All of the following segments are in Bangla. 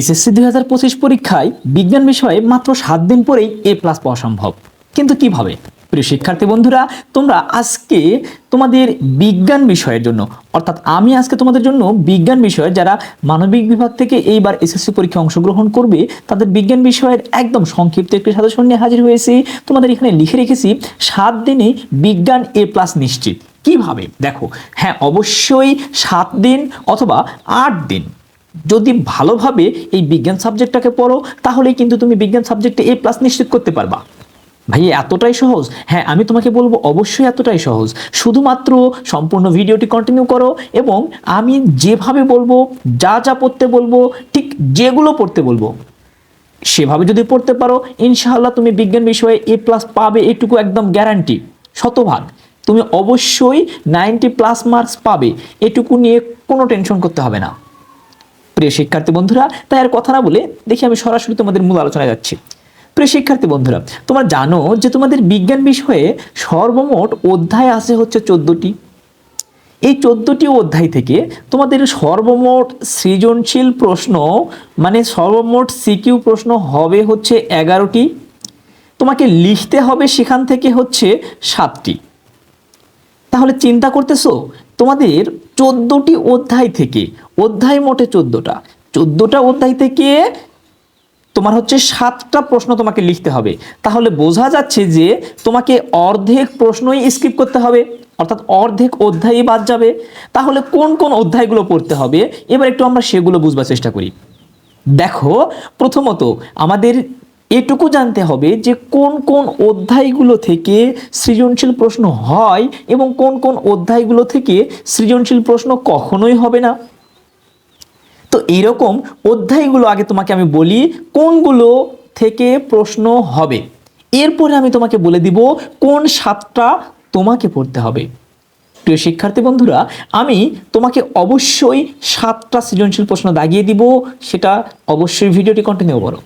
এসএসসি দুই হাজার পঁচিশ পরীক্ষায় বিজ্ঞান বিষয়ে মাত্র সাত দিন পরেই এ প্লাস পাওয়া সম্ভব। কিন্তু কীভাবে? প্রিয় শিক্ষার্থী বন্ধুরা, তোমরা আজকে তোমাদের বিজ্ঞান বিষয়ের জন্য, অর্থাৎ আমি আজকে তোমাদের জন্য বিজ্ঞান বিষয়ে যারা মানবিক বিভাগ থেকে এইবার এসএসসি পরীক্ষায় অংশগ্রহণ করবে, তাদের বিজ্ঞান বিষয়ের একদম সংক্ষিপ্ত একটি সাজেশন নিয়ে হাজির হয়েছি। তোমাদের এখানে লিখে রেখেছি, সাত দিনে বিজ্ঞান এ প্লাস নিশ্চিত। কীভাবে? দেখো হ্যাঁ অবশ্যই সাত দিন অথবা আট দিন। যদি ভালোভাবে এই বিজ্ঞান সাবজেক্টটাকে পড়ো, তাহলেই কিন্তু তুমি বিজ্ঞান সাবজেক্টে এ প্লাস নিশ্চিত করতে পারবা। ভাই এতটাই সহজ? হ্যাঁ আমি তোমাকে বলব, অবশ্যই এতটাই সহজ। শুধুমাত্র সম্পূর্ণ ভিডিওটি কন্টিনিউ করো এবং আমি যেভাবে বলব, যা যা পড়তে বলব, ঠিক যেগুলো পড়তে বলব, সেভাবে যদি পড়তে পারো, ইনশাআল্লাহ তুমি বিজ্ঞান বিষয়ে এ প্লাস পাবে এটুকু একদম গ্যারান্টি শতভাগ। তুমি অবশ্যই নাইনটি প্লাস মার্কস পাবে, এটুকু নিয়ে কোনো টেনশন করতে হবে না। প্রিয় শিক্ষার্থী বন্ধুরা, তাই আর কথা না বলে দেখি আমি সরাসরি তোমাদের মূল আলোচনায় যাচ্ছি। প্রিয় শিক্ষার্থী বন্ধুরা, তোমরা জানো যে তোমাদের বিজ্ঞান বিষয়ে সর্বমোট অধ্যায় আছে হচ্ছে চোদ্দটি। এই চোদ্দটি অধ্যায় থেকে তোমাদের সর্বমোট সৃজনশীল প্রশ্ন মানে সর্বমোট সিকিউ প্রশ্ন হবে হচ্ছে এগারোটি। তোমাকে লিখতে হবে সেখান থেকে হচ্ছে সাতটি। তাহলে চিন্তা করতেছো, তোমাদের চোদ্দটি অধ্যায় থেকে, অধ্যায় মোটে চোদ্দটা। চোদ্দটা অধ্যায় থেকে তোমার হচ্ছে সাতটা প্রশ্ন তোমাকে লিখতে হবে। তাহলে বোঝা যাচ্ছে যে তোমাকে অর্ধেক প্রশ্নই স্কিপ করতে হবে, অর্থাৎ অর্ধেক অধ্যায়ই বাদ যাবে। তাহলে কোন কোন অধ্যায়গুলো পড়তে হবে? এবার একটু আমরা সেগুলো বুঝবার চেষ্টা করি। দেখো, প্রথমত আমাদের এটুকু জানতে হবে যে কোন কোন অধ্যায়গুলো থেকে সৃজনশীল প্রশ্ন হয় এবং কোন কোন অধ্যায়গুলো থেকে সৃজনশীল প্রশ্ন কখনোই হবে না। তো এইরকম অধ্যায়গুলো আগে তোমাকে আমি বলি, কোনগুলো থেকে প্রশ্ন হবে। এরপরে আমি তোমাকে বলে দিব কোন সাতটা তোমাকে পড়তে হবে। প্রিয় শিক্ষার্থী বন্ধুরা, আমি তোমাকে অবশ্যই সাতটা সৃজনশীল প্রশ্ন দাগিয়ে দিব, সেটা অবশ্যই ভিডিওটি কন্টিনিউ করো।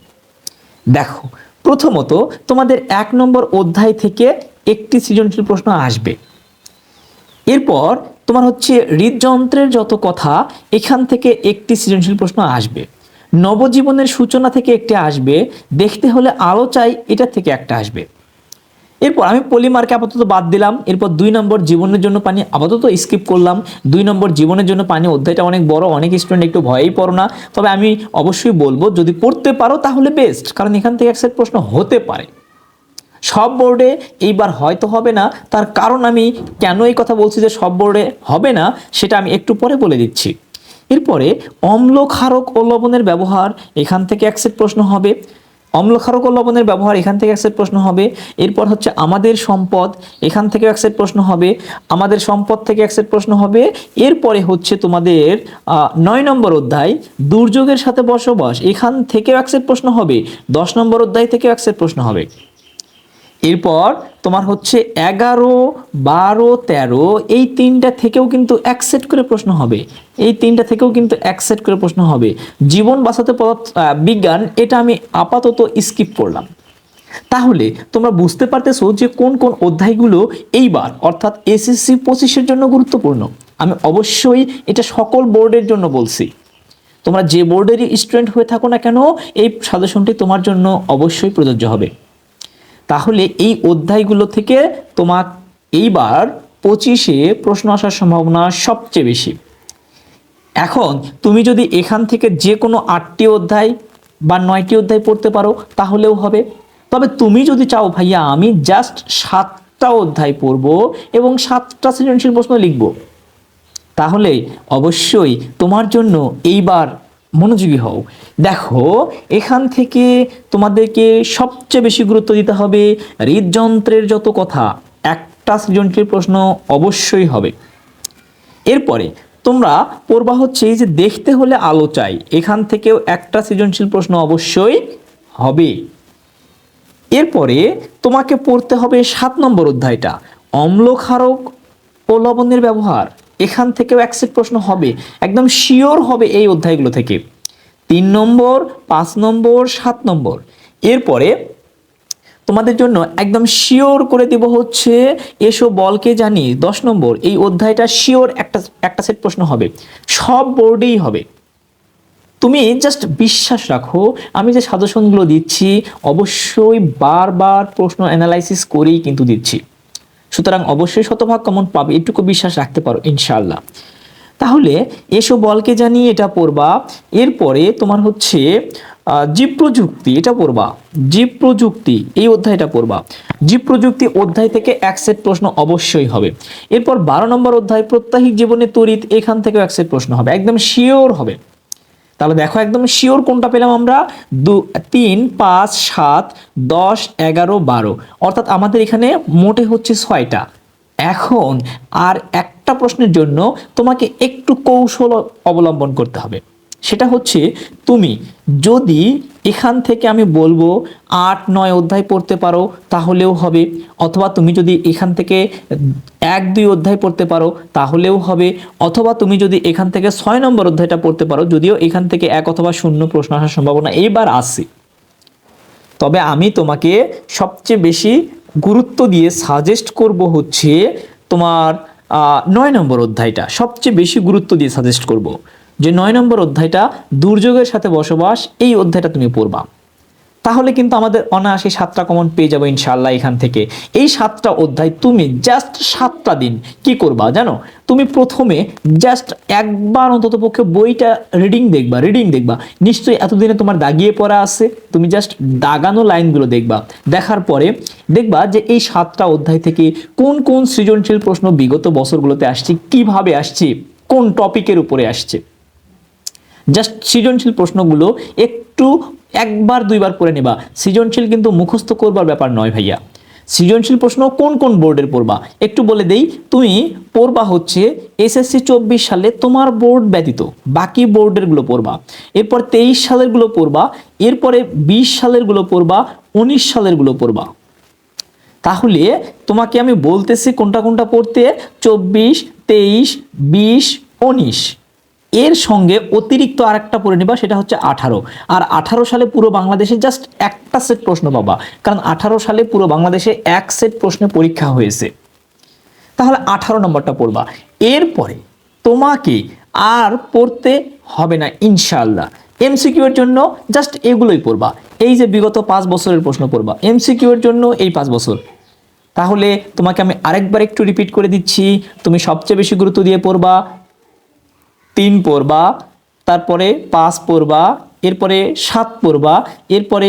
দেখো, প্রথমত তোমাদের এক নম্বর অধ্যায় থেকে একটি সৃজনশীল প্রশ্ন আসবে। এরপর তোমার হচ্ছে হৃদযন্ত্রের যত কথা, এখান থেকে একটি সৃজনশীল প্রশ্ন আসবে। নবজীবনের সূচনা থেকে একটি আসবে, দেখতে হলে আলো চাই, এটা থেকে একটা আসবে। এরপর আমি পলিমারকে আপাতত বাদ দিলাম। এরপর দুই নম্বর জীবনের জন্য পানি আপাতত স্কিপ করলাম। দুই নম্বর জীবনের জন্য পানি অধ্যায়টা অনেক বড়, অনেক স্টুডেন্ট একটু ভয়েই পড়ো না। তবে আমি অবশ্যই বলব, যদি পড়তে পারো তাহলে বেস্ট কারণ এখান থেকে এক সেট প্রশ্ন হতে পারে। সব বোর্ডে এইবার হয়তো হবে না, তার কারণ আমি কেন এই কথা বলছি যে সব বোর্ডে হবে না, সেটা আমি একটু পরে বলে দিচ্ছি। এরপরে অম্ল ক্ষারক ও লবণের ব্যবহার, এখান থেকে এক সেট প্রশ্ন হবে। অম্ল ক্ষারক ও লবণের ব্যবহার এখান থেকে এক সেট প্রশ্ন হবে। এরপর হচ্ছে আমাদের সম্পদ, এখান থেকে এক প্রশ্ন হবে। আমাদের সম্পদ থেকে এক প্রশ্ন হবে। এরপরে হচ্ছে তোমাদের নয় নম্বর অধ্যায়, দুর্যোগের সাথে বসবাস, এখান থেকেও এক সেট প্রশ্ন হবে। দশ নম্বর অধ্যায় থেকেও এক সেট প্রশ্ন হবে। এরপর তোমার হচ্ছে এগারো, বারো, তেরো, এই তিনটা থেকেও কিন্তু এক সেট করে প্রশ্ন হবে। এই তিনটা থেকেও কিন্তু এক সেট করে প্রশ্ন হবে। জীবন বাঁচাতে পদার্থ বিজ্ঞান, এটা আমি আপাতত স্কিপ করলাম। তাহলে তোমরা বুঝতে পারতেছো যে কোন কোন অধ্যায়গুলো এইবার, অর্থাৎ এসএসসি পঁচিশের জন্য গুরুত্বপূর্ণ। আমি অবশ্যই এটা সকল বোর্ডের জন্য বলছি। তোমরা যে বোর্ডেরই স্টুডেন্ট হয়ে থাকো না কেন, এই সাজেশনটি তোমার জন্য অবশ্যই প্রযোজ্য হবে। তাহলে এই অধ্যায়গুলো থেকে তোমার এইবার পঁচিশে প্রশ্ন আসার সম্ভাবনা সবচেয়ে বেশি। এখন তুমি যদি এখান থেকে যে কোনো আটটি অধ্যায় বা নয়টি অধ্যায় পড়তে পারো, তাহলেও হবে। তবে তুমি যদি চাও, ভাইয়া, আমি জাস্ট সাতটা অধ্যায় পড়ব এবং সাতটা সৃজনশীল প্রশ্ন লিখব, তাহলে অবশ্যই তোমার জন্য এইবার মনোযোগী হও। দেখো, এখান থেকে তোমাদেরকে সবচেয়ে বেশি গুরুত্ব দিতে হবে হৃদযন্ত্রের যত কথা, একটা সৃজনশীল প্রশ্ন অবশ্যই হবে। এরপরে, তোমরা পড়বা হচ্ছে যে দেখতে হলে আলো চাই, এখান থেকেও একটা সৃজনশীল প্রশ্ন অবশ্যই হবে। এরপরে, তোমাকে পড়তে হবে সাত নম্বর অধ্যায়টা অম্লক্ষারক ও লবণের ব্যবহার, এখান থেকেও এক প্রশ্ন হবে, একদম শিওর হবে এই অধ্যায়গুলো থেকে। তিন নম্বর, পাঁচ নম্বর, সাত নম্বর। এরপরে তোমাদের জন্য একদম শিওর করে দেব হচ্ছে, এসো বলকে জানি, দশ নম্বর, এই অধ্যায়টা শিওর একটা একটা সেট প্রশ্ন হবে। সব বোর্ডেই হবে। তুমি জাস্ট বিশ্বাস রাখো, আমি যে সাজেশনগুলো দিচ্ছি, অবশ্যই বারবার প্রশ্ন অ্যানালাইসিস করেই কিন্তু দিচ্ছি। সুতরাং অবশ্যই শতভাগ কমন পাবে, এটুকু বিশ্বাস রাখতে পারো, ইনশাআল্লাহ। তাহলে এসো বলকে জানি এটা পড়বা। এরপরে তোমার হচ্ছে জীব প্রযুক্তি এটা পড়বা। জীব প্রযুক্তি এই অধ্যায়টা পড়বা। জীব প্রযুক্তি অধ্যায় থেকে এক সেট প্রশ্ন অবশ্যই হবে। এরপর বারো নম্বর অধ্যায়, প্রত্যাহিক জীবনে তড়িৎ, এখান থেকেও এক সেট প্রশ্ন হবে। একদম শিওর হবে। তাহলে দেখো, একদম শিওর কোনটা পেলাম আমরা? দু, তিন, পাঁচ, সাত, দশ, এগারো, বারো। অর্থাৎ আমাদের এখানে মোটে হচ্ছে ছয়টা। এখন আর একটা প্রশ্নের জন্য তোমাকে একটু কৌশল অবলম্বন করতে হবে। সেটা হচ্ছে, তুমি যদি এখান থেকে আমি বলব আট, নয় অধ্যায় পড়তে পারো, তাহলেও হবে। অথবা তুমি যদি এখান থেকে এক, দুই অধ্যায় পড়তে পারো, তাহলেও হবে। অথবা তুমি যদি এখান থেকে ছয় নম্বর অধ্যায়টা পড়তে পারো, যদিও এখান থেকে এক অথবা শূন্য প্রশ্ন আসার সম্ভাবনা এইবার আসে তবে আমি তোমাকে সবচেয়ে বেশি গুরুত্ব দিয়ে সাজেস্ট করব হচ্ছে তোমার নয় নম্বর অধ্যায়টা সবচেয়ে বেশি গুরুত্ব দিয়ে সাজেস্ট করব। যে নয় নম্বর অধ্যায়টা দুর্যোগের সাথে বসবাস, এই অধ্যায়টা তুমি পড়বা। তাহলে কিন্তু আমাদের অনায়াসে সাতটা কমন পেয়ে যাব ইনশাল্লাহ এখান থেকে। এই সাতটা অধ্যায় তুমি জাস্ট সাতটা দিন কি করবা জানো? তুমি প্রথমে জাস্ট একবার অন্তত পক্ষে বইটা রিডিং দেখবা রিডিং দেখবা। নিশ্চয়ই এতদিনে তোমার দাগিয়ে পড়া আছে, তুমি জাস্ট দাগানো লাইনগুলো দেখবা। দেখার পরে দেখবা যে এই সাতটা অধ্যায় থেকে কোন কোন সৃজনশীল প্রশ্ন বিগত বছরগুলোতে আসছে, কীভাবে আসছে, কোন টপিকের উপরে আসছে। জাস্ট সৃজনশীল প্রশ্নগুলো একটু একবার, দুইবার করে নেবা। সৃজনশীল কিন্তু মুখস্থ করবার ব্যাপার নয় ভাইয়া। সৃজনশীল প্রশ্ন কোন কোন বোর্ডের পড়বা? একটু বলে দেই, তুমি পড়বা হচ্ছে এসএসসি চব্বিশ সালে তোমার বোর্ড ব্যতীত। বাকি বোর্ডেরগুলো পড়বা। এরপর তেইশ সালেরগুলো পড়বা। এরপরে বিশ সালেরগুলো পড়বা। উনিশ সালেরগুলো পড়বা। তাহলে তোমাকে আমি বলতেছি কোনটা কোনটা পড়তে? চব্বিশ, তেইশ, বিশ, উনিশ। এর সঙ্গে অতিরিক্ত আরেকটা পড়ে নিবা, সেটা হচ্ছে আঠারো। আর আঠারো সালে পুরো বাংলাদেশে জাস্ট একটা সেট প্রশ্ন পাবা, কারণ আঠারো সালে পুরো বাংলাদেশে এক সেট প্রশ্নে পরীক্ষা হয়েছে। তাহলে আঠারো নম্বরটা পড়বা। এরপরে তোমাকে আর পড়তে হবে না ইনশাল্লাহ এমসিকিউ এর জন্য জাস্ট এগুলোই পড়বা। এই যে বিগত পাঁচ বছরের প্রশ্ন পড়বা এমসিকিউ এর জন্য এই পাঁচ বছর। তাহলে তোমাকে আমি আরেকবার একটু রিপিট করে দিচ্ছি, তুমি সবচেয়ে বেশি গুরুত্ব দিয়ে পড়বা তিন পড়বা তারপরে পাঁচ পড়বা এরপরে সাত পড়বা এরপরে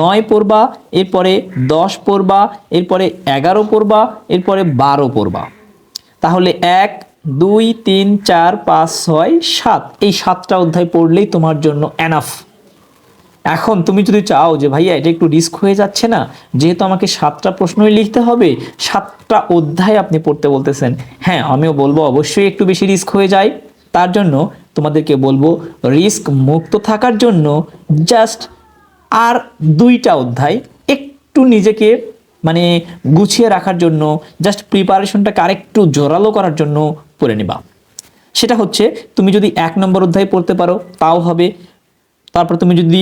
নয় পড়বা এরপরে দশ পড়বা এরপরে এগারো পড়বা এরপরে বারো পড়বা তাহলে এক, দুই, তিন, চার, পাঁচ, ছয়, সাত। এই সাতটা অধ্যায় পড়লেই তোমার জন্য এনাফ এখন তুমি যদি চাও যে, ভাইয়া, এটা একটু রিস্ক হয়ে যাচ্ছে না, যেহেতু আমাকে সাতটা প্রশ্নই লিখতে হবে, সাতটা অধ্যায় আপনি পড়তে বলতেছেন। হ্যাঁ আমিও বলব, অবশ্যই একটু বেশি রিস্ক হয়ে যায়। তার জন্য তোমাদেরকে বলব, রিস্ক মুক্ত থাকার জন্য জাস্ট আর দুইটা অধ্যায়, একটু নিজেকে মানে গুছিয়ে রাখার জন্য জাস্ট প্রিপারেশনটাকে আরেকটু জোরালো করার জন্য পড়ে নেবা। সেটা হচ্ছে, তুমি যদি এক নম্বর অধ্যায় পড়তে পারো, তাও হবে তারপর তুমি যদি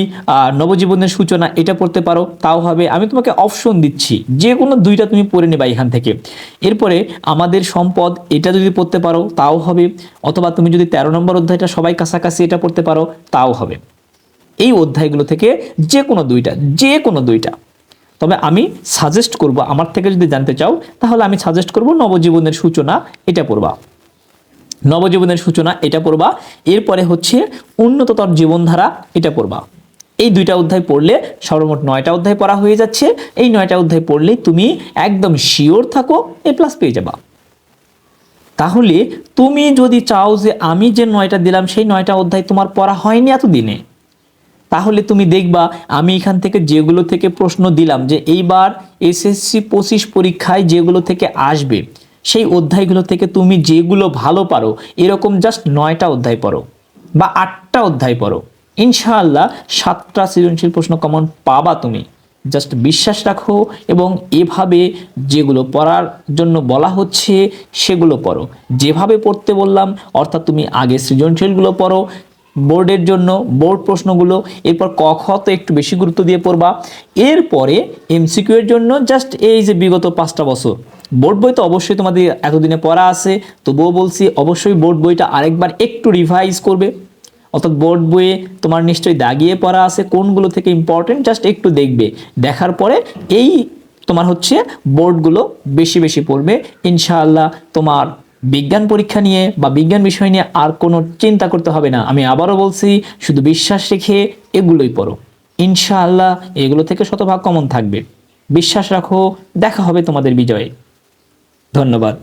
নবজীবনের সূচনা এটা পড়তে পারো, তাও হবে। আমি তোমাকে অপশন দিচ্ছি। যে কোনো দুইটা তুমি পড়ে নেবা এখান থেকে। এরপরে আমাদের সম্পদ এটা যদি পড়তে পারো, তাও হবে। অথবা তুমি যদি তেরো নম্বর অধ্যায়টা সবাই কাছাকাছি এটা পড়তে পারো, তাও হবে। এই অধ্যায়গুলো থেকে যে কোনো দুইটা যে কোনো দুইটা। তবে আমি সাজেস্ট করব, আমার থেকে যদি জানতে চাও, তাহলে আমি সাজেস্ট করব নবজীবনের সূচনা এটা পড়বা। নবজীবনের সূচনা এটা পড়বা, এরপরে হচ্ছে উন্নততর জীবনধারা এটা পড়বা। এই দুইটা অধ্যায় পড়লে সর্বমোট নয়টা অধ্যায় পড়া হয়ে যাচ্ছে। এই নয়টা অধ্যায় পড়লে তুমি একদম শিওর থাকো এ প্লাস পেয়ে যাবা। তাহলে তুমি যদি চাও যে আমি যে নয়টা দিলাম, সেই নয়টা অধ্যায় তোমার পড়া হয়নি এতদিনে, তাহলে তুমি দেখবা, আমি এখান থেকে যেগুলো থেকে প্রশ্ন দিলাম যে এইবার এসএসসি পঁচিশ পরীক্ষায় যেগুলো থেকে আসবে সেই অধ্যায়গুলো থেকে তুমি যেগুলো ভালো পারো, এরকম জাস্ট নয়টা অধ্যায় পড়ো বা আটটা অধ্যায় পড়ো। ইনশাআল্লাহ সাতটা সৃজনশীল প্রশ্ন কমন পাবা তুমি। জাস্ট বিশ্বাস রাখো এবং এভাবে যেগুলো পড়ার জন্য বলা হচ্ছে সেগুলো পড়ো। যেভাবে পড়তে বললাম, অর্থাৎ তুমি আগে সৃজনশীলগুলো পড়ো, বোর্ডের জন্য, বোর্ড প্রশ্নগুলো, এরপর ক, খ তো একটু বেশি গুরুত্ব দিয়ে পড়বা। এরপরে এমসিকিউ এর জন্য জাস্ট এই যে বিগত পাঁচটা বছর বোর্ড বই তো অবশ্যই তোমাদের এতদিনে পড়া আছে, তবুও বলছি অবশ্যই বোর্ড বইটা আরেকবার একটু রিভাইজ করবে। অর্থাৎ বোর্ড বইয়ে তোমার নিশ্চয়ই দাগিয়ে পড়া আছে, কোনগুলো থেকে ইম্পর্টেন্ট জাস্ট একটু দেখবে। দেখার পরে এই তোমার হচ্ছে বোর্ডগুলো বেশি বেশি পড়বে। ইনশাআল্লাহ তোমার বিজ্ঞান পরীক্ষা নিয়ে বা বিজ্ঞান বিষয় নিয়ে আর কোনো চিন্তা করতে হবে না। আমি আবারও বলছি, শুধু বিশ্বাস রেখে এগুলোই পড়ো। ইনশাআল্লাহ এগুলো থেকে শতভাগ কমন থাকবে। বিশ্বাস রাখো, দেখা হবে তোমাদের বিজয়ে। ধন্যবাদ